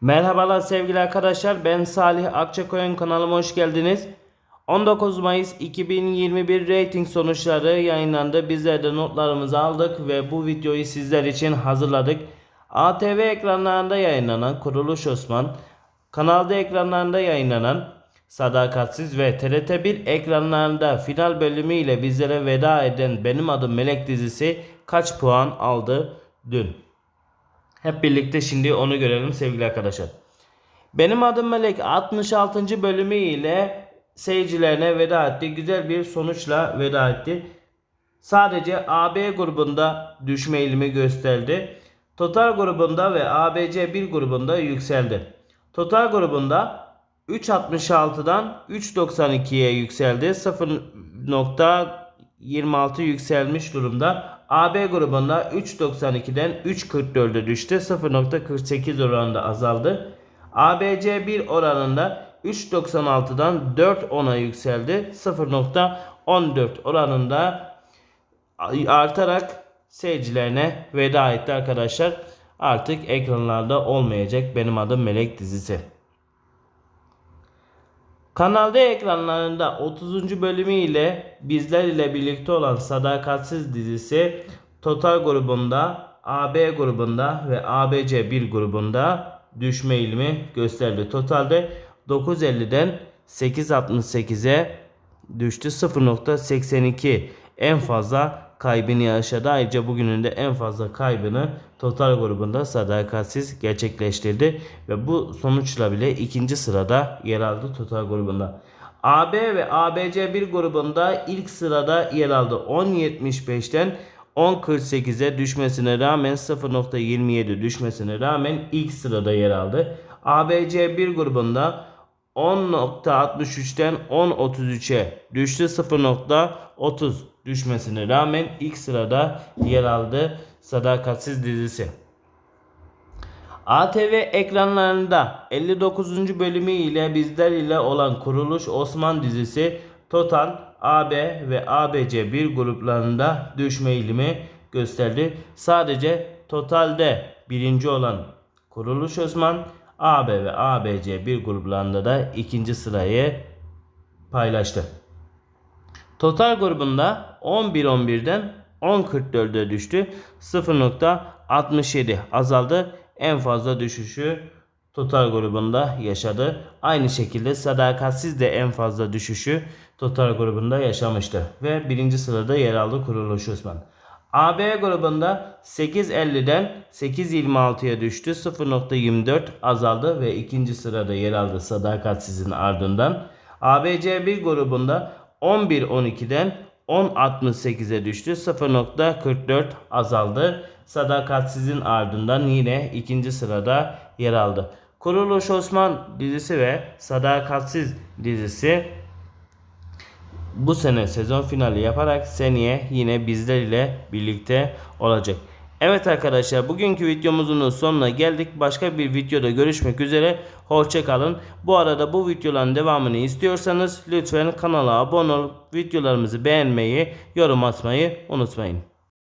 Merhabalar sevgili arkadaşlar. Ben Salih Akçakoyun kanalıma hoş geldiniz. 19 Mayıs 2021 rating sonuçları yayınlandı. Bizler de notlarımızı aldık ve bu videoyu sizler için hazırladık. ATV ekranlarında yayınlanan Kuruluş Osman, kanalda ekranlarında yayınlanan Sadakatsiz ve TRT1 ekranlarında final bölümü ile bizlere veda eden Benim Adım Melek dizisi kaç puan aldı dün? Hep birlikte şimdi onu görelim sevgili arkadaşlar. Benim adım Melek 66. bölümü ile seyircilerine veda etti. Güzel bir sonuçla veda etti. Sadece AB grubunda düşme eğilimi gösterdi. Total grubunda ve ABC 1 grubunda yükseldi. Total grubunda 3.66'dan 3.92'ye yükseldi. 0.26 yükselmiş durumda. AB grubunda 3.92'den 3.44'e düştü. 0.48 oranında azaldı. ABC 1 oranında 3.96'dan 4.10'a yükseldi. 0.14 oranında artarak seyircilerine veda etti arkadaşlar. Artık ekranlarda olmayacak benim adım Melek dizisi. Kanalda ekranlarında 30. bölümü ile bizler ile birlikte olan Sadakatsiz dizisi Total grubunda, AB grubunda ve ABC 1 grubunda düşme eğilimi gösterdi. Totalde 9.50'den 8.68'e düştü. 0.82 en fazla kaybını yaşadı. Ayrıca bugünün de en fazla kaybını total grubunda sadakatsiz gerçekleştirdi. Ve bu sonuçla bile ikinci sırada yer aldı total grubunda. AB ve ABC 1 grubunda ilk sırada yer aldı. 10.75'ten 10.48'e düşmesine rağmen 0.27 düşmesine rağmen ilk sırada yer aldı. ABC 1 grubunda 10.63'ten 10.33'e düştü 0.30 düşmesine rağmen ilk sırada yer aldı Sadakatsiz dizisi. ATV ekranlarında 59. bölümü ile bizler ile olan Kuruluş Osman dizisi Total AB ve ABC 1 gruplarında düşme eğilimi gösterdi. Sadece totalde birinci olan Kuruluş Osman AB ve ABC 1 gruplarında da ikinci sırayı paylaştı. Total grubunda 11-11'den 10.44'e düştü. 0.67 azaldı. En fazla düşüşü Total grubunda yaşadı. Aynı şekilde Sadakatsiz de en fazla düşüşü Total grubunda yaşamıştı. Ve birinci sırada yer aldı Kuruluş Osman. AB grubunda 8.50'den 8.26'ya düştü. 0.24 azaldı ve ikinci sırada yer aldı Sadakatsiz'in ardından. ABC 1 grubunda 11.12'den 10.68'e düştü. 0.44 azaldı. Sadakatsiz'in ardından yine ikinci sırada yer aldı. Kuruluş Osman dizisi ve Sadakatsiz dizisi bu sene sezon finali yaparak seneye yine bizler ile birlikte olacak. Evet arkadaşlar bugünkü videomuzun sonuna geldik. Başka bir videoda görüşmek üzere. Hoşçakalın. Bu arada bu videoların devamını istiyorsanız lütfen kanala abone olup videolarımızı beğenmeyi, yorum atmayı unutmayın.